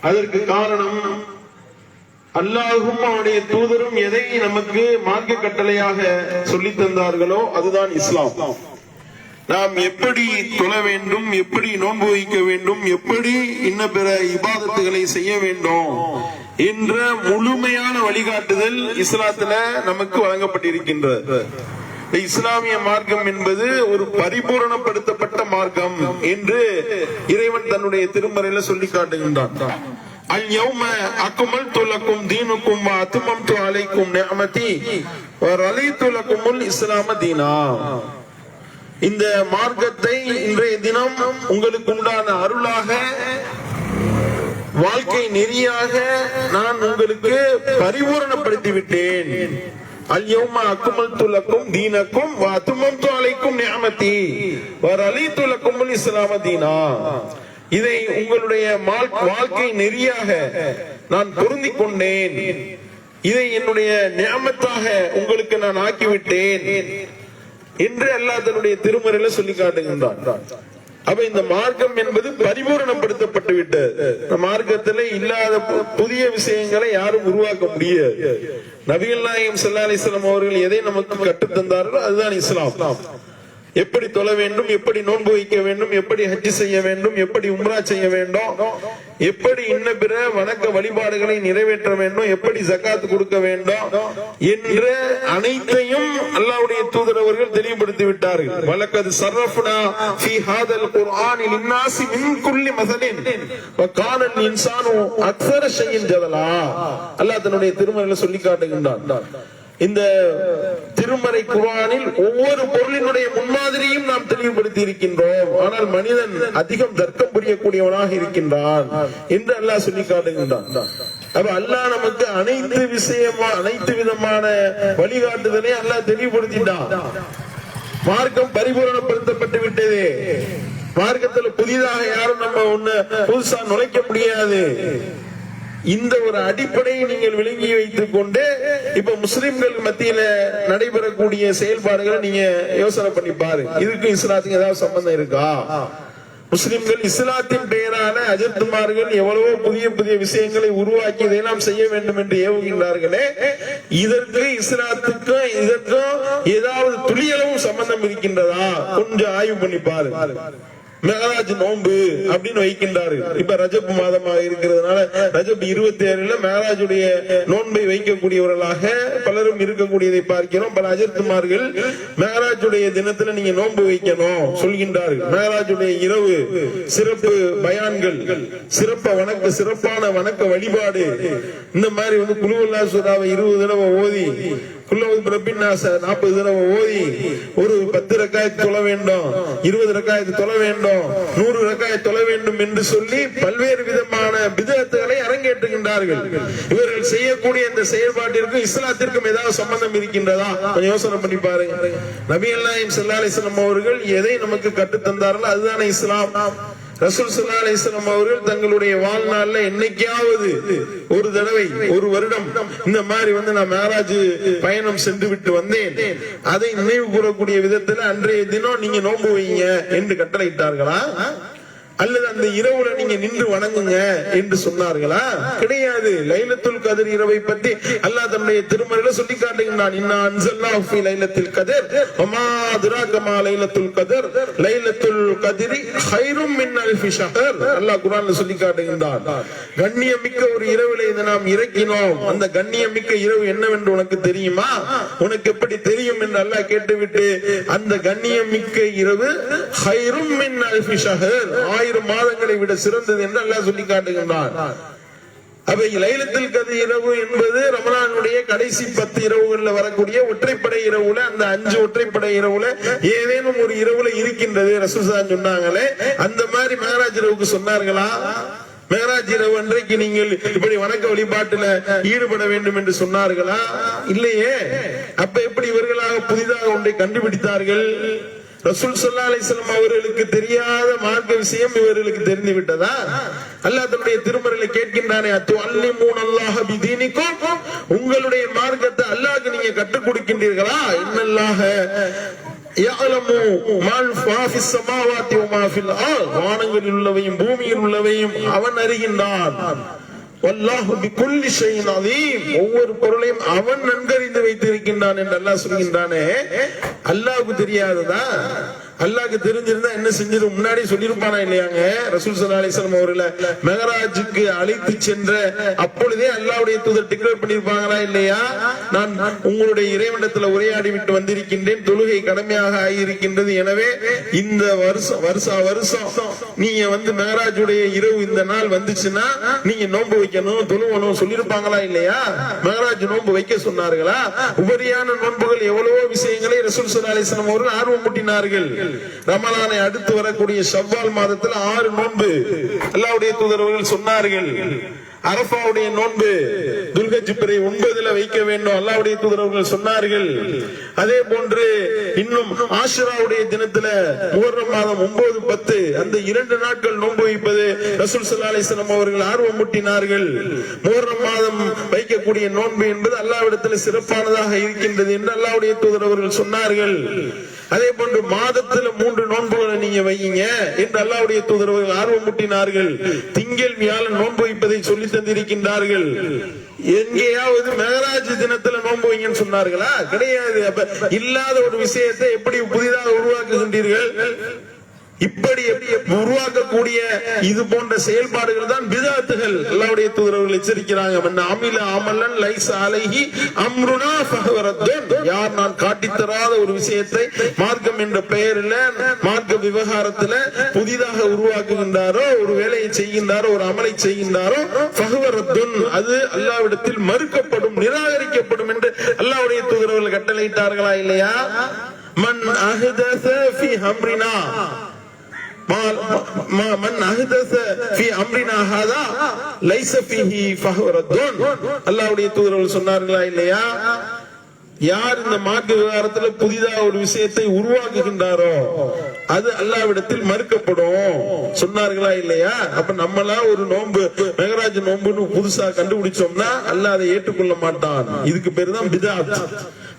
அதற்கு காரணம் அல்லாஹும் அவனுடைய தூதரும் எதை நமக்கு மார்க்க கட்டளையாக சொல்லித் தந்தார்களோ அதுதான் இஸ்லாம். நாம் எப்படி தொழ வேண்டும் எப்படி நோன்பு வைக்க வேண்டும் எப்படி இன்ன பிற இபாதத்துகளை செய்ய வேண்டும் என்ற முழுமையான வழிகாட்டுதல் இஸ்லாத்துல நமக்கு வழங்கப்பட்டிருக்கின்றது. இஸ்லாமிய மார்க்கம் என்பது ஒரு பரிபூரணப்படுத்தப்பட்ட மார்க்கம் என்று இறைவன் தன்னுடைய திருமறையில சொல்லி காட்டுகின்றான். அல் யௌம அக்மல்து லக்கும் தீனுக்கும் வ அத்மம்து அலைக்கும் நிஅமதி வ ரலீது இஸ்லாம தீனா. இந்த மார்க்கத்தை இன்றைய தினம் உங்களுக்கு உண்டான அருளாக வாழ்க்கை நெறியாக நான் உங்களுக்கு பரிபூரணப்படுத்தி விட்டேன் அல்யௌம அக்குமல் லக்கும் தீனக்கும் வத்துமம் அலைக்கும் நியமதி வர் அலித்து லக்கும் இஸ்லாம இதை உங்களுடைய வாழ்க்கை நெறியாக நான் பொருந்தி கொண்டேன். இதை என்னுடைய நியமத்தாக உங்களுக்கு நான் ஆக்கிவிட்டேன். என்று அல்லாஹ் தன்னுடைய திருமறையில சொல்லி காட்டுகின்றான். அப்ப இந்த மார்க்கம் என்பது பரிபூரணப்படுத்தப்பட்டு விட்டது இந்த மார்க்கத்துல இல்லாத பு- புதிய விஷயங்களை யாரும் உருவாக்க முடியாது. நபிகள் நாயகம் சல்லா அலிஸ்லாம் அவர்கள் எதை நமக்கு கற்றுத்தந்தார்களோ அதுதான் இஸ்லாம். எப்படி தொழ வேண்டும் எப்படி நோன்பு வைக்க வேண்டும் எப்படி ஹஜ் செய்ய வேண்டும் எப்படி உம்ரா செய்ய வேண்டும் எப்படி இன்ன பிற வணக்க வழிபாடுகளை நிறைவேற்ற வேண்டும் எப்படி ஜகாத் கொடுக்க வேண்டும் என்ற அனைத்தையும் அல்லாவுடைய தூதர் அவர்கள் தெளிவுபடுத்தி விட்டார்கள். வழக்கது சரஃப்னா ஃபீ ஹாதல் குர்ஆனில் இன்னாசி மின் குல்லி இன்சானு அக்ஸர ஷையின் ஜதலா அல்லாஹ் தன்னுடைய திருமறையில சொல்லி காட்டுகின்றான். இந்த திருமறை குர்ஆனில் ஒவ்வொரு பொருளினுடைய முன்மாதிரியும் நாம் தெளிவுபடுத்தி இருக்கின்றோம். ஆனால் மனிதன் அதிகம் தர்க்கம் புரியக்கூடியவனாக இருக்கின்றான் என்று அல்லாஹ் சொல்லி காட்டுகின்றான். அப்ப அல்லாஹ் நமக்கு அனைத்து விஷயமா அனைத்து விதமான வழிகாட்டுதலை அல்லாஹ் தெளிவுபடுத்திட்டான். மார்க்கம் பரிபூரணப்படுத்தப்பட்டு விட்டது. மார்க்கத்துல புதிதாக யாரும் நம்ம ஒண்ணு புதுசா நுழைக்க முடியாது. இந்த ஒரு அடிப்படையை நீங்கள் விளங்கி வைத்துக் கொண்டு இப்ப முஸ்லிம்கள் மத்தியில நடைபெறக்கூடிய செயல்பாடுகளை நீங்க யோசனை பண்ணி பாரு. இதுக்கு இஸ்லாத்துக்கு ஏதாவது சம்பந்தம் இருக்கா? முஸ்லிம்கள் இஸ்லாத்தின் பெயரான அஜத்துமார்கள் எவ்வளவோ புதிய புதிய விஷயங்களை உருவாக்கி நாம் செய்ய வேண்டும் என்று ஏவுகின்றார்களே. இதற்கு இஸ்லாத்துக்கும் இதற்கும் ஏதாவது துளியளவும் சம்பந்தம் இருக்கின்றதா? கொஞ்சம் ஆய்வு பண்ணி பாருங்க மெகராஜ் நோன்பு அப்படின்னு வைக்கின்றாரு. இப்ப ரஜப் மாதமாக இருக்கிறதுனால ரஜப் இருபத்தி ஏழுல மேகராஜுடைய நோன்பை வைக்கக்கூடியவர்களாக பலரும் இருக்கக்கூடியதை பார்க்கிறோம். பல அஜர்த்துமார்கள் மெகராஜுடைய தினத்துல நீங்க நோன்பு வைக்கணும் சொல்கின்றார்கள். மெகராஜுடைய இரவு சிறப்பு பயான்கள் சிறப்ப வணக்க சிறப்பான வணக்க வழிபாடு. இந்த மாதிரி வந்து குழுவல்லா சுதாவை இருபது தடவை ஓதி குல்லவது பிரபின்னாச நாற்பது தடவை ஓதி ஒரு பத்து ரக்காயத்து தொழ வேண்டும் இருபது ரக்காயத்து தொழ வேண்டும் நூறு ரக்காயத்து தொழ வேண்டும் என்று சொல்லி பல்வேறு விதமான விதத்துகளை அரங்கேற்றுகின்றார்கள். இவர்கள் செய்யக்கூடிய இந்த செயல்பாட்டிற்கும் இஸ்லாத்திற்கும் ஏதாவது சம்பந்தம் இருக்கின்றதா? கொஞ்சம் யோசனை பண்ணி பாருங்க. நபி அல்லாஹிம் ஸல்லல்லாஹு அவர்கள் எதை நமக்கு கற்றுத் தந்தார்களோ அதுதானே இஸ்லாம். ரசூல் ஸல்லல்லாஹு அலைஹி அவர்கள் தங்களுடைய வாழ்நாள்ல என்னைக்காவது ஒரு தடவை ஒரு வருடம் இந்த மாதிரி வந்து நான் மேராஜ் பயணம் சென்று விட்டு வந்தேன். அதை நினைவு கூறக்கூடிய விதத்துல அன்றைய தினம் நீங்க நோன்பு வைங்க என்று கட்டளையிட்டார்களா? அல்லது அந்த இரவுல நீங்க நின்று வணங்குங்க என்று சொன்னார்களா? கிடையாது. லைலத்துல் கதிர் இரவை பத்தி அல்லாஹ் தன்னுடைய திருமறையில சொல்லி காட்டுகின்றான். இன்னா அன்சல்னாஹு ஃபீ லைலத்தில் கதிர் வமா துராகமா லைலத்துல் கதிர் லைலத்துல் கதிரி ஹைரும் மின் அல்ஃபி ஷஹர். அல்லாஹ் குர்ஆன்ல சொல்லி காட்டுகின்றான். கண்ணியமிக்க ஒரு இரவுல இதை நாம் இறக்கினோம். அந்த கண்ணியமிக்க இரவு என்னவென்று உனக்கு தெரியுமா? உனக்கு எப்படி தெரியும் என்று அல்லாஹ் கேட்டுவிட்டு அந்த கண்ணியமிக்க இரவு ஹைரும் மின் அல்ஃபி ஷஹர். ஆயிரம் மாதங்களை விட சிறந்தது என்று அல்லாஹ் சொல்லி காட்டுகின்றான். அவை லைலத்தில் கதி இரவு என்பது ரமணானுடைய கடைசி பத்து இரவுகள்ல வரக்கூடிய ஒற்றைப்படை இரவுல அந்த அஞ்சு ஒற்றைப்படை இரவுல ஏதேனும் ஒரு இரவுல இருக்கின்றது ரசூசான் சொன்னாங்களே அந்த மாதிரி மேகராஜ் இரவுக்கு சொன்னார்களா? மேகராஜ் இரவு அன்றைக்கு நீங்கள் இப்படி வணக்க வழிபாட்டுல ஈடுபட வேண்டும் என்று சொன்னார்களா? இல்லையே. அப்ப எப்படி இவர்களாக புதிதாக ஒன்றை கண்டுபிடித்தார்கள்? ரசூல் சொல்லா அலிஸ்லாம் அவர்களுக்கு தெரியாத மார்க்க விஷயம் இவர்களுக்கு தெரிந்து விட்டதா? அல்லாஹ் தன்னுடைய திருமறையில கேட்கின்றானே அத்து அல்லி மூன் அல்லாஹ் பிதீனிக்கும் உங்களுடைய மார்க்கத்தை அல்லாஹ்க்கு நீங்க கற்றுக் கொடுக்கின்றீர்களா? இன்னல்லாக வானங்களில் உள்ளவையும் பூமியில் உள்ளவையும் அவன் அறிகின்றான். ஒவ்வொரு பொருளையும் அவன் நன்கறிந்து வைத்திருக்கின்றான் என்று அல்லாஹ் சொல்கின்றானே. அல்லாவுக்கு தெரியாததான் அல்லாக்கு தெரிஞ்சிருந்தா என்ன செஞ்சிரு முன்னாடி சொல்லிருப்பானா இல்லையாங்க? ரசூல் சல்லா அலிஸ்லாம் அவர்களை மெகராஜுக்கு அழைத்து சென்ற அப்பொழுதே அல்லாவுடைய தூதர் டிக்ளேர் பண்ணிருப்பாங்களா இல்லையா? நான் உங்களுடைய இறைவனத்துல உரையாடி விட்டு வந்திருக்கின்றேன். தொழுகை கடமையாக ஆகியிருக்கின்றது. எனவே இந்த வருஷம் வருஷா வருஷம் நீங்க வந்து மெகராஜுடைய இரவு இந்த நாள் வந்துச்சுன்னா நீங்க நோன்பு வைக்கணும் தொழுவணும் சொல்லியிருப்பாங்களா இல்லையா? மெகராஜ் நோன்பு வைக்க சொன்னார்களா? உபரியான நோன்புகள் எவ்வளவோ விஷயங்களை ரசூல் சல்லா அலிஸ்லாம் அவர்கள் ஆர்வம் மூட்டினார்கள் ரமலானை அடுத்து வரக்கூடிய செவ்வால் மாதத்தில் ஆறு நோன்பு. அல்லாவுடைய தூதரவர்கள் சொன்னார்கள். அரபாவுடைய நோன்பு. துல்கஜ் ஒன்பதுல வைக்க வேண்டும். அல்லாவுடைய தூதரவர்கள் சொன்னார்கள். அதே போன்று இன்னும் ஆஷிராவுடைய தினத்துல முகர்ரம் மாதம் ஒன்பது பத்து அந்த இரண்டு நாட்கள் நோன்பு வைப்பது ரசூல் ஸல்லல்லாஹு அவர்கள் ஆர்வம் மூட்டினார்கள். முகர்ரம் மாதம் வைக்கக்கூடிய நோன்பு என்பது அல்லாஹ்விடத்தில் சிறப்பானதாக இருக்கின்றது என்று அல்லாவுடைய தூதரவர்கள் சொன்னார்கள். அதே போன்று மாதத்துல மூன்று நோன்புகளை நீங்க வையுங்க என்று அல்லாவுடைய தூதரவர்கள் ஆர்வம் முட்டினார்கள். திங்கள் வியாழன் நோன்பு வைப்பதை சொல்லி தந்திருக்கின்றார்கள். எங்கேயாவது மெகராஜ் தினத்துல நோன்பு வைங்கன்னு சொன்னார்களா? கிடையாது. அப்ப இல்லாத ஒரு விஷயத்தை எப்படி புதிதாக உருவாக்குகின்றீர்கள்? இப்படி உருவாக்கக்கூடிய இது போன்ற செயல்பாடுகள் தான் விதாத்துகள் அல்லாவுடைய தூதரவர்கள் எச்சரிக்கிறாங்க. அமில அமலன் லைஸ் அலைகி அம்ருனா யார் நான் காட்டித்தராத ஒரு விஷயத்தை மார்க்கம் என்ற பெயரில் மார்க்க விவகாரத்துல புதிதாக உருவாக்குகின்றாரோ ஒரு வேலையை செய்கின்றாரோ ஒரு அமலை செய்கின்றாரோ பகவரத்துன் அது அல்லாவிடத்தில் மறுக்கப்படும் நிராகரிக்கப்படும் என்று அல்லாவுடைய தூதரவர்கள் கட்டளையிட்டார்களா இல்லையா? மன் அஹதச ஃபி ஹம்ரினா من சொன்னார்களா இல்லையா? யார் இந்த மார்க்க விவகாரத்துல புதிதாக ஒரு விஷயத்தை உருவாக்குகின்றாரோ அது அல்லாவிடத்தில் மறுக்கப்படும். சொன்னார்களா இல்லையா? அப்ப நம்மளா ஒரு நோன்பு மெகராஜ் நோன்புன்னு புதுசா கண்டுபிடிச்சோம்னா அல்லா அதை ஏற்றுக்கொள்ள மாட்டான். இதுக்கு பேரு தான்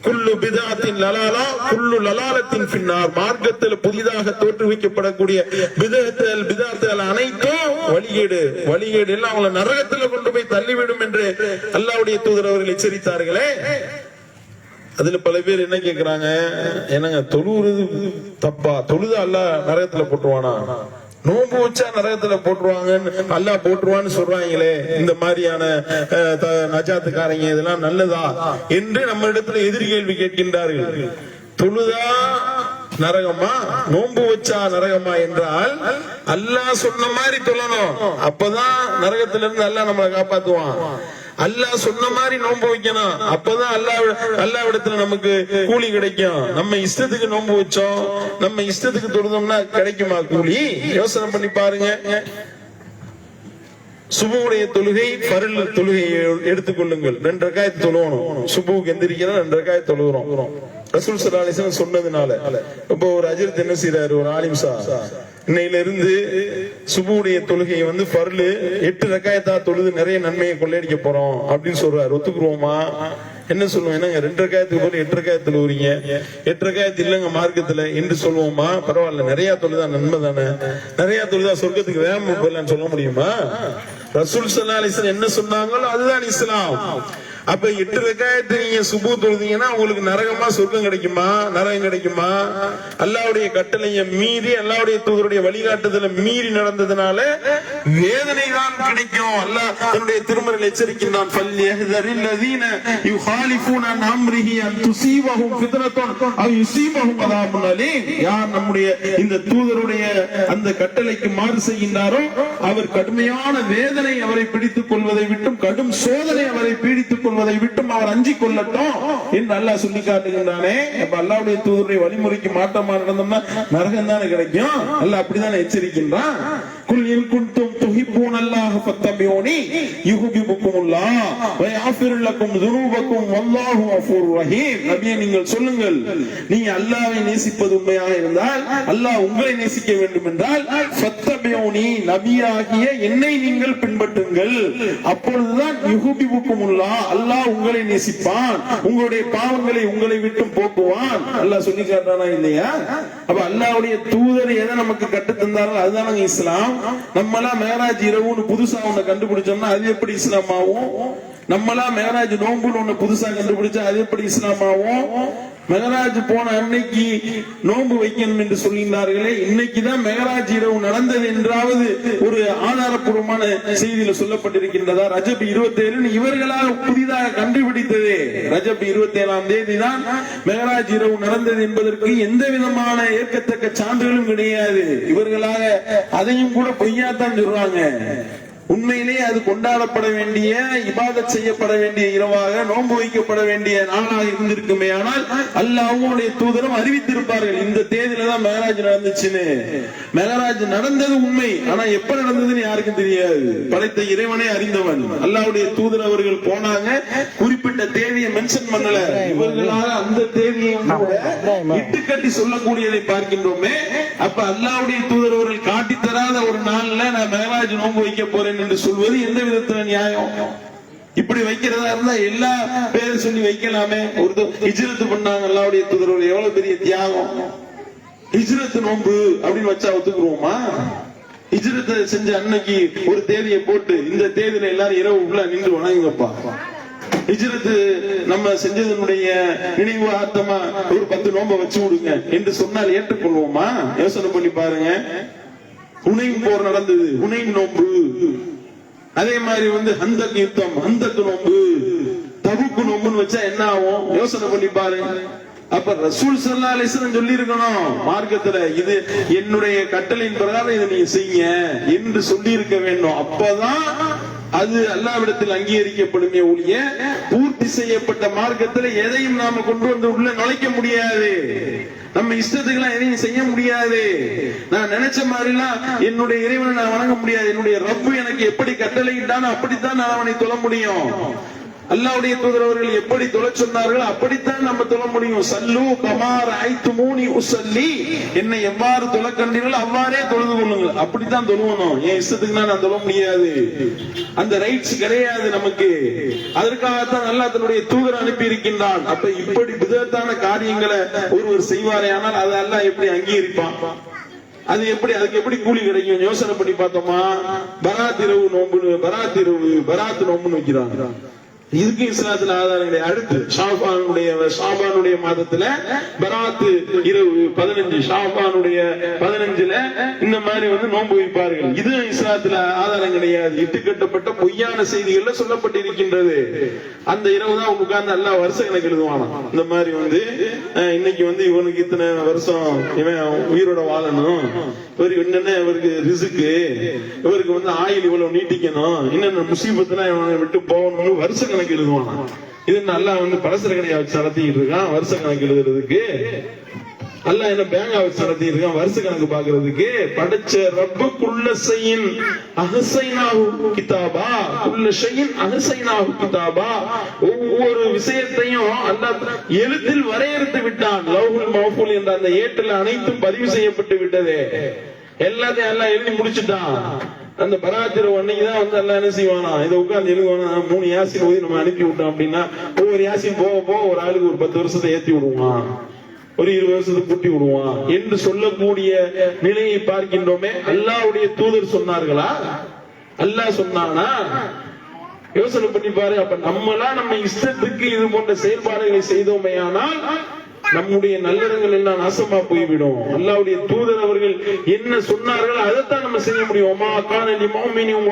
குல்லு பிதாத்தின் லலாலா குல்லு லலாலத்தின் பின்னார். மார்க்கத்தில் புதிதாக தோற்றுவிக்கப்படக்கூடிய பிதத்தல் பிதாத்தல் அனைத்தும் வழியீடு வழியீடு. எல்லாம் அவங்களை நரகத்துல கொண்டு போய் தள்ளிவிடும் என்று அல்லாவுடைய தூதர் அவர்கள் எச்சரித்தார்களே. அதுல பல பேர் என்ன கேக்குறாங்க? என்னங்க தொழுவுறது தப்பா? தொழுதா அல்ல நரகத்துல போட்டுருவானா நோன்பு வச்சா நரகத்துல போட்டுருவாங்கன்னு நல்லா போட்டுருவான்னு சொல்றாங்களே. இந்த மாதிரியான அஹ், த- நஜாத்துக்காரங்க இதெல்லாம் நல்லதா? என்று நம்ம இடத்துல எதிர்கேள்வி கேட்கின்றார்கள். தொழுதா நரகமா நோன்பு வச்சா நரகமா என்றால் அல்லாஹ் சொன்ன மாதிரி தொழணும் அப்பதான் நரகத்துல இருந்து அல்லாஹ் நம்மளை காப்பாத்துவான். அல்லாஹ் சொன்ன மாதிரி நோன்பு வைக்கணும். அப்பதான் அல்லாஹ் அல்லாவிடத்துல நமக்கு கூலி கிடைக்கும். நம்ம இஷ்டத்துக்கு நோன்பு வச்சோம். நம்ம இஷ்டத்துக்கு தொழுதோம்னா கிடைக்குமா கூலி? யோசனை பண்ணி பாருங்க. சுபுவுடைய தொழுகை பருள் தொழுகையை எடுத்துக்கொள்ளுங்கள் ரெண்டு ரகாயத்து தொழுவணும். சுபுவுக்கு எந்திரிக்கிறோம் ரெண்டு ரகாயத்து தொழுகிறோம். ரசூல் சலாலிசன் சொன்னதுனால. இப்போ ஒரு அஜித் என்ன செய்யறாரு ஒரு ஆலிம்சா இன்னையில இருந்து சுபுவுடைய தொழுகையை வந்து பருளு எட்டு ரக்காயத்தா தொழுது நிறைய நன்மையை கொள்ளையடிக்க போறோம் அப்படின்னு சொல்றாரு. ஒத்துக்குருவோமா? என்ன சொல்லுவோம்? என்னங்க ரெண்டு ரக்காயத்துக்கு போல எட்டு ரக்காயத்து உறீங்க எட்டு ரக்காயத்து இல்லைங்க மார்க்கத்துல என்று சொல்லுவோமா? பரவாயில்ல நிறைய தொழுதா நன்மை தானே? நிறைய தொழுதா சொர்க்கத்துக்கு வேகமா போயிடலாம்னு சொல்ல முடியுமா? ரசூல் சல்லா அலிஸ்லாம் என்ன சொன்னாங்களோ அதுதான் இஸ்லாம். அப்ப எட்டு ரக்காயத்து நீங்க சுபு தொழுதீங்கன்னா உங்களுக்கு நரகமா சொர்க்கம் கிடைக்குமா? நரகம் கிடைக்குமா? அல்லாவுடைய கட்டளைய மீறி அல்லாவுடைய தூதருடைய வழிகாட்டுதல மீறி நடந்ததுனால வேதனை தான் கிடைக்கும். அல்லாஹ் தன்னுடைய திருமறையில் எச்சரிக்கின்றான். ஃபல்யஹ்தரில் லதீன யுஹாலிஃபூன அம்ரிஹி அன் துஸீபஹும் ஃபித்னத்துன் அவ் யுஸீபஹும் அதாபுன் அலீம். யார் நம்முடைய இந்த தூதருடைய அந்த கட்டளைக்கு மாறு செய்கின்றாரோ அவர் கடுமையான வேதனை அவரை பிடித்துக் கொள்வதை விட்டும் கடும் சோதனை அவரை பீடித்துக் கொள்வதை விட்டும் அவர் அஞ்சி கொள்ளட்டும் என்று அல்லாஹ் சொல்லி காட்டுகின்றானே. அப்ப அல்லாவுடைய தூதருடைய வழிமுறைக்கு மாற்றமா நடந்தோம்னா நரகம் தானே கிடைக்கும்? அல்ல அப்படித்தானே எச்சரிக்கின்றான்? குல் இன் குன்தும் துஹிப்பூன அல்லாஹ் ஃபத்தபியூனி யுஹிப்புக்குமுல்லாஹ் வ யஃபிர் லக்கும் ذுனூபக்கும் வல்லாஹு கஃபூர் ரஹீம் நபியே நீங்கள் சொல்லுங்கள். நீங்க அல்லாஹ்வை நேசிப்பது உண்மையாக இருந்தால் அல்லாஹ் உங்களை நேசிக்க வேண்டும் என்றால் ஃபத்தபியூனி நபியாகிய என்னை நீங்கள் பின்பற்றுங்கள். அப்பொழுதுதான் யுஹிப்புக்குமுல்லாஹ் அல்லாஹ் அல்லாஹ் உங்களை நேசிப்பான். உங்களுடைய பாவங்களை உங்களை விட்டு போக்குவான். அல்லாஹ் சொல்லி காட்டானா இல்லையா? அப்ப அல்லாஹ்வுடைய தூதர் எதை நமக்கு கட்டு தந்தாரோ அதுதான் இஸ்லாம். நம்மளாம் மேராஜ் இரவுன்னு புதுசா ஒண்ணு கண்டுபிடிச்சோம்னா அது எப்படி இஸ்லாம் ஆகும் நம்மளாம் மேராஜ் நோம்புன்னு ஒண்ணு புதுசா கண்டுபிடிச்சா அது எப்படி இஸ்லாம் ஆகும் மெகராஜ் போன அன்னைக்கு நோன்பு வைக்கணும் என்று சொல்கின்றார்களே இன்னைக்குதான் மெகராஜ் இரவு நடந்தது என்றாவது ஒரு ஆதாரப்பூர்வமான செய்தியில சொல்லப்பட்டிருக்கின்றதா? ரஜப் இருபத்தி ஏழு இவர்களால் புதிதாக கண்டுபிடித்ததே. ரஜப் இருபத்தி ஏழாம் தேதி தான் மெகராஜ் இரவு நடந்தது என்பதற்கு எந்த விதமான ஏற்கத்தக்க சான்றுகளும் கிடையாது. இவர்களாக அதையும் கூட பொய்யாத்தான் சொல்றாங்க. உண்மையிலே அது கொண்டாடப்பட வேண்டிய இபாத செய்யப்பட வேண்டிய இரவாக நோன்பு வைக்கப்பட வேண்டிய நாளாக இருந்திருக்குமே. ஆனால் அல்லாஹ் அவங்களுடைய தூதரும் அறிவித்திருப்பார்கள் இந்த தேதியில தான் மேகராஜ் நடந்துச்சுன்னு. மேகராஜ் நடந்தது உண்மை ஆனா எப்ப நடந்ததுன்னு யாருக்கும் தெரியாது. படைத்த இறைவனே அறிந்தவன். அல்லாவுடைய தூதர் அவர்கள் போனாங்க குறிப்பிட்ட தேதியை மென்ஷன் பண்ணல. இவர்களால் அந்த தேதியை இட்டு கட்டி சொல்லக்கூடியதை பார்க்கின்றோமே. அப்ப அல்லாவுடைய தூதர் அவர்கள் காட்டி தராத ஒரு நாள்ல நான் மேகராஜ் நோன்பு வைக்க போறேன் என்று சொல்வது எந்த விதத்துல நியாயம்? இப்படி வைக்கிறதா இருந்தா எல்லா பேரும் சொல்லி வைக்கலாமே. ஒரு ஹிஜ்ரத் பண்ணாங்க எல்லாருடைய தூதரவர். எவ்வளவு பெரிய தியாகம். ஹிஜ்ரத் நோன்பு அப்படின்னு வச்சா ஒத்துக்குருவோமா? ஹிஜ்ரத்தை செஞ்ச அன்னைக்கு ஒரு தேதியை போட்டு இந்த தேதியில எல்லாரும் இரவு உள்ள நின்று வணங்குங்கப்பா. ஹிஜ்ரத்து நம்ம செஞ்சதனுடைய நினைவு ஆத்தமா ஒரு பத்து நோம்ப வச்சு விடுங்க என்று சொன்னால் ஏற்றுக்கொள்வோமா? யோசனை பண்ணி பாருங்க. ஹுனைன் போர் நடந்தது ஹுனைன் நோன்பு அதே மாதிரி வந்து ஹந்தக் யுத்தம் ஹந்தக் நோம்பு. தபுக்கு நோம்புன்னு வச்சா என்ன ஆகும்? யோசனை பண்ணி பாருங்க அப்ப ரசூல் சல்லா அலிஸ்லம் சொல்லி இருக்கணும் மார்க்கத்துல இது என்னுடைய கட்டளையின் பிரகாரம் இதை நீங்க செய்ய என்று சொல்லி இருக்க வேண்டும். அப்பதான் அது அல்லாவிடத்தில் அங்கீகரிக்கப்படுமே ஒழிய பூர்த்தி செய்யப்பட்ட மார்க்கத்துல எதையும் நாம கொண்டு வந்து உள்ள நுழைக்க முடியாது. நம்ம இஷ்டத்துக்கு எதையும் செய்ய முடியாது. நான் நினைச்ச மாதிரிலாம் என்னுடைய இறைவனை நான் வணங்க முடியாது. என்னுடைய ரப்பு எனக்கு எப்படி கட்டளையிட்டானோ அப்படித்தான் நான் அவனை தொழ முடியும். அல்லாவுடைய தூதர் அவர்கள் எப்படி தொலை சொன்னார்கள் அப்படித்தான் நம்ம தொழ முடியும். சல்லு கமார் ஐத்து மூனி உசல்லி. என்னை எவ்வாறு தொலை கண்டீர்களோ அவ்வாறே தொழுது கொள்ளுங்கள். அப்படித்தான் தொழுவணும். என் இஷ்டத்துக்கு நான் தொழ முடியாது. அந்த ரைட்ஸ் கிடையாது நமக்கு. அதற்காகத்தான் அல்லா தன்னுடைய தூதர் அனுப்பி இருக்கின்றான் அப்ப இப்படி விதத்தான காரியங்களை ஒருவர் செய்வாரே ஆனால் அதை அல்லா எப்படி அங்கீகரிப்பான்? அது எப்படி அதுக்கு எப்படி கூலி கிடைக்கும்? யோசனை பண்ணி பார்த்தோமா? பராத்திரவு நோம்புன்னு பராத்திரவு பராத் நோம்புன்னு வைக்கிறாங்க. இதுக்கு இஸ்லாத்துல ஆதாரம் அடுத்து ஷாபானுடைய ஷாபானுடைய மாதத்துல பராத்து இரவு பதினஞ்சு ஷாபானுடைய பதினஞ்சுல இந்த மாதிரி வந்து நோன்பு வைப்பார்கள். இது இஸ்லாத்துல ஆதாரம் கிடையாது. இட்டு கட்டப்பட்ட பொய்யான செய்திகள்ல சொல்லப்பட்டிருக்கின்றது. அந்த இரவு தான் உட்கார்ந்து எல்லா வருஷம் கணக்கு எழுதுவானா இந்த மாதிரி வந்து இன்னைக்கு வந்து இவனுக்கு இத்தனை வருஷம் இவன் உயிரோட வாழணும். இவருக்கு என்னென்ன இவருக்கு ரிசுக்கு இவருக்கு வந்து ஆயில் இவ்வளவு நீட்டிக்கணும். என்னென்ன முசீபத்துலாம் இவனை விட்டு போகணும்னு வருஷம் கணக்கு எழுதுவானா? இது நல்லா வந்து பலசர கடையா வச்சு நடத்திட்டு இருக்கான் வருஷ கணக்கு எழுதுறதுக்கு. அல்ல என்ன பேங்கா வச்சு நடத்திட்டு இருக்கான் வருஷ கணக்கு பாக்குறதுக்கு படைச்ச ரப்பு குள்ள செய்யின் அகசைனாஹு கிதாபா. குள்ள செய்யின் அகசைனாஹு கிதாபா. ஒவ்வொரு விஷயத்தையும் அல்ல எழுத்தில் வரையறுத்து விட்டான். லவ்ஹுல் மௌஃபுல் என்ற அந்த ஏட்டில் அனைத்தும் பதிவு செய்யப்பட்டு விட்டதே. எல்லாத்தையும் எல்லாம் எழுதி முடிச்சுட்டான். அந்த பராத்திரம் அன்னைக்கு தான் வந்து எல்லாம் என்ன செய்வானா? இதை உட்கார்ந்து எழுதுவானா? மூணு யாசின் ஓதி நம்ம அனுப்பி விட்டோம் அப்படின்னா ஒவ்வொரு யாசின் போக போக ஒரு ஆளுக்கு ஒரு பத்து வருஷத்தை ஏத்தி விடுவான். ஒரு இருபது வருஷத்தை கூட்டி விடுவான். என்று சொல்லக்கூடிய நிலையை பார்க்கின்றோமே. அல்லாவுடைய தூதர் சொன்னார்களா? அல்லாஹ் சொன்னானா? யோசனை பண்ணி பாரு. அப்ப நம்மளா நம்ம இஷ்டத்துக்கு இது போன்ற செயல்பாடுகளை செய்தோமே ஆனால் நம்முடைய நல்லறங்கள் எல்லாம் நாசமா போய்விடும். அல்லாவுடைய தூதர் அவர்கள் என்ன சொன்னார்கள் அதைத்தான் நம்ம செய்ய முடியும். அம்மா கான லி முஃமினின்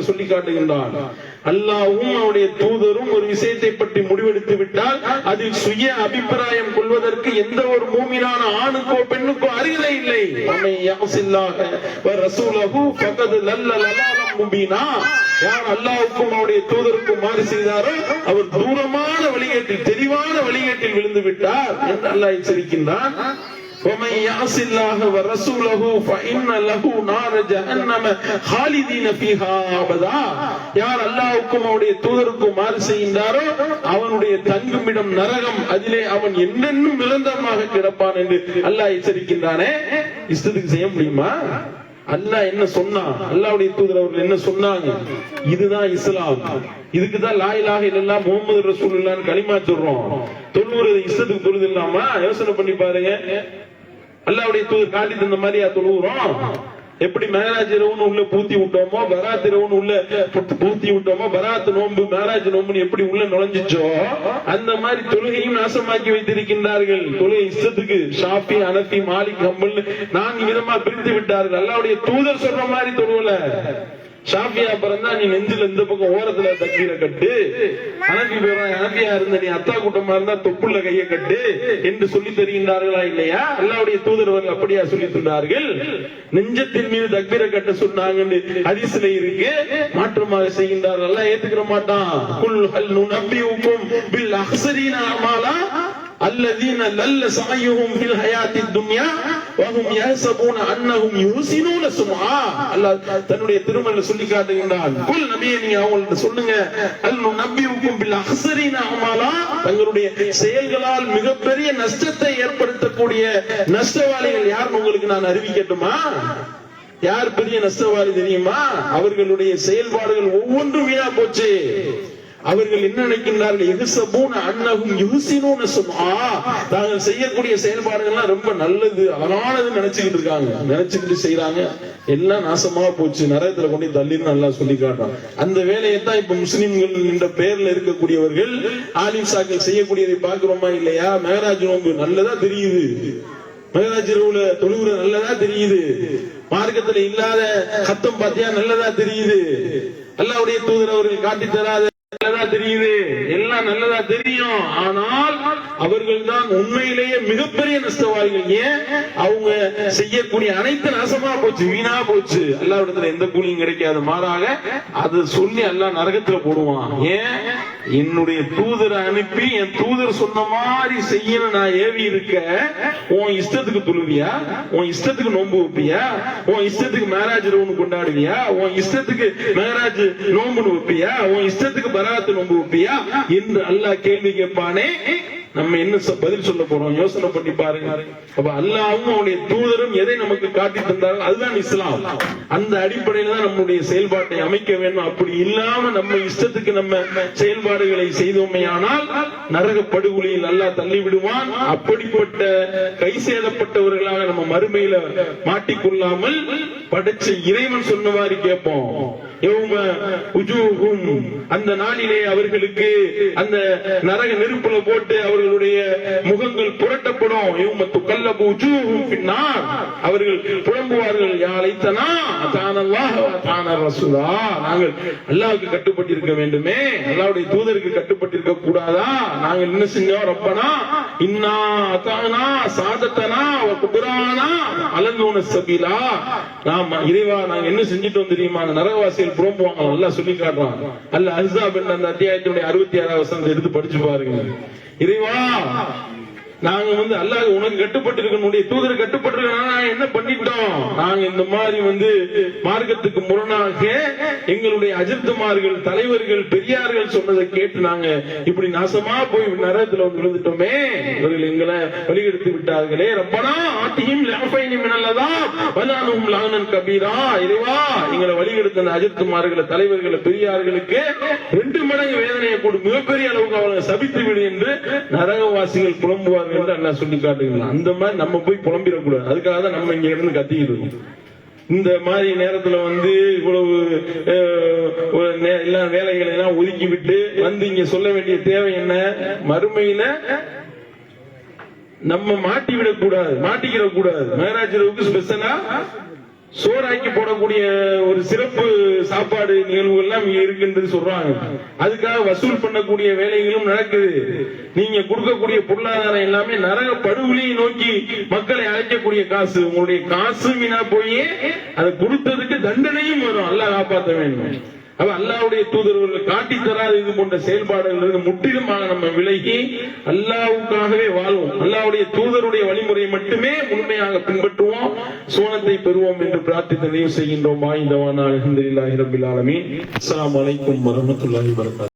சொல்லி காட்டுகின்றான். அல்லாஹும் அவருடைய தூதரும் ஒரு விஷயத்தை பற்றி முடிவெடுத்து விட்டால் அதில் சுய அபிப்பிராயம் கொள்வதற்கு எந்த ஒரு மூமினான ஆணுக்கோ பெண்ணுக்கோ அறியலை இல்லை. ரசூலகு பக்கத்து லல்ல முபீனா யார் அல்லாவுக்கும் அவருடைய தூதருக்கும் மாறு செய்தாரோ அவர் தூரமான வழிகேட்டில் தெளிவான வழிகேட்டில் விழுந்து விட்டார் என்று அல்லாஹ் எச்சரிக்கின்றான் ومن يعص الله ورسوله فإن له نار جهنم خالدين فيها أبدا யார் அல்லாஹ்வுக்கும் அவருடைய தூதருக்கும் மாறு செய்கின்றாரோ அவனுடைய தங்குமிடம் நரகம் அதிலே அவன் என்னென்னும் நிரந்தரமாக கிடப்பான் என்று அல்லாஹ் எச்சரிக்கின்றானே இஷ்டத்துக்கு செய்ய முடியுமா அல்லாஹ் என்ன சொன்னான் அல்லாவுடைய தூதர் அவர்கள் என்ன சொன்னாங்க? இதுதான் இஸ்லாம். இதுக்குதான் லாயிலாக லா முகமது இல்லல்லாஹ் முஹம்மது ரசூலுல்லாஹ்னு சொல்றோம். தொழுவுறது இஷ்டத்துக்கு தொழுது இல்லாம யோசனை பண்ணி பாருங்க. அல்லாவுடைய தூதர் காட்டி தந்த மாதிரியா தொழுவுறோம்? எப்படி மேராஜ் இரவுன்னு உள்ள பூத்தி விட்டோமோ பராத் இரவுன்னு உள்ள பூத்தி விட்டோமோ பராத் நோன்பு மேராஜ் நோம்புன்னு எப்படி உள்ள நுழைஞ்சிச்சோ அந்த மாதிரி தொழுகையும் நாசமாக்கி வைத்திருக்கின்றார்கள். தொழுகை இஷ்டத்துக்கு ஷாஃபி அனஃபி மாலிக் கம்பல் நான்கு விதமா பிரித்து விட்டார்கள். அல்லாவுடைய தூதர் சொல்ற மாதிரி தொழுவல. ஷாஃபியா பிறந்தா நீ நெஞ்சில இந்த பக்கம் ஓரத்துல தக்கீர கட்டு. அனபி பிறந்தா அனபியா இருந்த நீ அத்தா கூட்டமா இருந்தா தொப்புள்ள கைய கட்டு. என்று சொல்லி தருகின்றார்களா இல்லையா? அல்லாவுடைய தூதரவர்கள் அப்படியா சொல்லி சொன்னார்கள் நெஞ்சத்தின் மீது தக்பீரை கட்ட சொன்னாங்கன்னு அதிசல இருக்கு. மாற்றமாக செய்கின்றார்கள். எல்லாம் ஏத்துக்கிற மாட்டான். குல் ஹல் நுனப்பியுக்கும் பில் அஹ்சரீன அமாலா அல்லதீன லல்ல சாயுஹும் ஃபில் ஹயாத்தி துன்யா வஹும் யஹ்சபூன அன்னஹும் யுஹ்சினூன சும்ஆ அல்லாஹ் தன்னுடைய திருமண சொல்லி காட்டுகின்றான். குல் நபியே நீங்க அவங்கள்ட்ட சொல்லுங்க. அல் நுனபியுக்கும் பில் அஹ்சரீன அமாலா. தங்களுடைய செயல்களால் மிகப்பெரிய நஷ்டத்தை ஏற்படுத்தக்கூடிய நஷ்டவாளிகள் யார் உங்களுக்கு நான் அறிவிக்கட்டுமா? யார் பெரிய நஷ்டவாளி தெரியுமா? அவர்களுடைய செயல்பாடுகள் ஒவ்வொன்றும் வீணா போச்சு. அவர்கள் என்ன நினைக்கின்றார்கள்? எகுசபூன அன்னகும் யுசினூன்னு சொன்னா தாங்கள் செய்யக்கூடிய செயல்பாடுகள்லாம் ரொம்ப நல்லது அழகானது நினைச்சுக்கிட்டு இருக்காங்க. நினைச்சுக்கிட்டு செய்யறாங்க எல்லாம் நாசமா போச்சு. நரகத்துல கொண்டு தள்ளின்னு நல்லா சொல்லி காட்டுறான். அந்த வேலையை தான் இப்ப முஸ்லிம்கள் என்ற பெயர்ல இருக்கக்கூடியவர்கள் ஆலிம் சாக்கள் செய்யக்கூடியதை பாக்குறோமா இல்லையா? மேகராஜ் நோம்பு நல்லதா தெரியுது. மேகராஜ் இரவுல தொழுவுற நல்லதா தெரியுது. மார்க்கத்துல இல்லாத சத்தம் பாத்தியா? நல்லதா தெரியுது. அல்லாவுடைய தூதர் அவர்கள் காட்டி தராத நல்லதா தெரியுது எல்லாம் நல்லதா தெரியும். ஆனால் அவர்கள் தான் உண்மையிலேயே மிகப்பெரிய நஷ்டவாதிகள் ஏன்? அவங்க செய்யக்கூடிய அனைத்து நாசமா போச்சு வீணா போச்சு. அல்லாவிடத்துல எந்த கூலியும் கிடைக்காது. மாறாக அது சொல்லி அல்லாஹ் நரகத்துல போடுவான். ஏன்? என்னுடைய தூதரை அனுப்பி என் தூதர் சொன்ன மாதிரி செய்யணும். நான் ஏவி இருக்க. உன் இஷ்டத்துக்கு தொழுவியா உன் இஷ்டத்துக்கு நோன்பு வைப்பியா? உன் இஷ்டத்துக்கு மேராஜ் ரவுன் கொண்டாடுவியா? உன் இஷ்டத்துக்கு மேராஜ் நோன்பு வைப்பியா? உன் இஷ்டத்துக்கு பராத்து நோன்பு வைப்பியா? என்று அல்லாஹ் கேள்வி கேட்பானே? நம்ம என்ன பதில் சொல்ல போறோம்? யோசனை பண்ணி பாருங்க. அப்ப அல்லாவும் அவனுடைய தூதரும் எதை நமக்கு காட்டி தந்தார்கள்? அதுதான் இஸ்லாம். அந்த அடிப்படையில தான் நம்முடைய செயல்பாட்டை அமைக்க வேண்டும். அப்படி இல்லாம நம்ம இஷ்டத்துக்கு நம்ம செயல்பாடுகளை செய்தோமே ஆனால் நரக படுகொலியில் அல்லாஹ் தள்ளி விடுவான் அப்படிப்பட்ட கை சேதப்பட்டவர்களாக நம்ம மறுமையில மாட்டிக்கொள்ளாமல் படைச்ச இறைவன் சொன்ன மாதிரி கேட்போம் அந்த நாளிலே அவர்களுக்கு அந்த நரக நெருப்புல போட்டு அவர் அவர்களுடைய முகங்கள் புரட்டப்படும். யௌம துகல்லபு உஜூஹும் பின்னார் அவர்கள் புலம்புவார்கள் யா லைத்தனா அதானல்லாஹ் ரசூலா. நாங்கள் அல்லாவுக்கு கட்டுப்பட்டிருக்க வேண்டுமே. அல்லாவுடைய தூதருக்கு கட்டுப்பட்டிருக்க கூடாதா? நாங்கள் என்ன செஞ்சோம்? ரப்பனா இன்னா அதானா சாதத்தனா குபுரானா அலங்கோன அலந்தூன சபீலா. நாம இறைவா நாங்க என்ன செஞ்சிட்டோம் தெரியுமா? அந்த நரகவாசிகள் புறம்புவாங்க நல்லா சொல்லி காட்டுறான். அல்ல அஹ்ஸாப் என்ற அந்த அத்தியாயத்தினுடைய அறுபத்தி ஆறாவது எடுத்து படிச்சு பாருங்க. இறைவா நாங்க வந்து அல்லாஹ் உனக்கு கட்டுப்பட்டு இருக்கனுடைய தூதர் கட்டுப்பட்டு என்ன பண்ணிட்டோம் நாங்க இந்த மாதிரி வந்து மார்க்கத்துக்கு முரணாக எங்களுடைய அஜித்துமார்கள் தலைவர்கள் பெரியார்கள் சொன்னதை கேட்டு நாங்க இப்படி நாசமா போய் நரகத்துல வந்து விழுந்துட்டோமே. இவர்கள் எங்களை வழிகெடுத்து விட்டார்களே. ரப்பனா ஆட்டியும் லஃபைனி மினல்லதா வலானும் லானன் கபீரா. இறைவா எங்களை வழிகெடுத்த அந்த அஜித்துமார்களை தலைவர்களை பெரியார்களுக்கு ரெண்டு மடங்கு வேதனையை கொடு. மிகப்பெரிய அளவுக்கு அவங்க சபித்து விடு என்று நரகவாசிகள் புலம்புவார்கள். என்று அண்ணா சொல்லி காட்டுகிறேன் அந்த மாதிரி நம்ம போய் புலம்பிடக்கூடாது. அதுக்காக தான் நம்ம இங்க இருந்து கத்திக்கிட்டு இருக்கோம். இந்த மாதிரி நேரத்துல வந்து இவ்வளவு எல்லா வேலைகளை எல்லாம் ஒதுக்கி விட்டு வந்து இங்க சொல்ல வேண்டிய தேவை என்ன? மறுமையில நம்ம மாட்டி விடக்கூடாது மாட்டிக்கிற கூடாது மேராஜருக்கு ஸ்பெஷலா சோறாக்கி போடக்கூடிய ஒரு சிறப்பு சாப்பாடு நிகழ்வுகள் எல்லாம் இங்க இருக்குன்றது சொல்றாங்க. அதுக்காக வசூல் பண்ணக்கூடிய வேலைகளும் நடக்குது. நீங்க கொடுக்கக்கூடிய பொருளாதாரம் எல்லாமே நரக படுகொலியை நோக்கி மக்களை அழைக்கக்கூடிய காசு. உங்களுடைய காசு வீணா போய் அதை கொடுத்ததுக்கு தண்டனையும் வரும். அல்ல காப்பாற்ற வேண்டும். அப்ப அல்லாவுடைய தூதர்கள் காட்டி தராத இது போன்ற செயல்பாடுகள் முற்றிலுமாக நம்ம விலகி அல்லாவுக்காகவே வாழ்வோம். அல்லாவுடைய தூதருடைய வழிமுறையை மட்டுமே உண்மையாக பின்பற்றுவோம். சோனத்தை பெறுவோம் என்று பிரார்த்தித்து நிறைவு செய்கின்றோம். வாய்ந்தவான் அலமதுல்லாஹி ரபில் ஆலமீன். அஸ்லாம் வலைக்கும் வரமத்துல்லாஹி வபரகாத்துஹு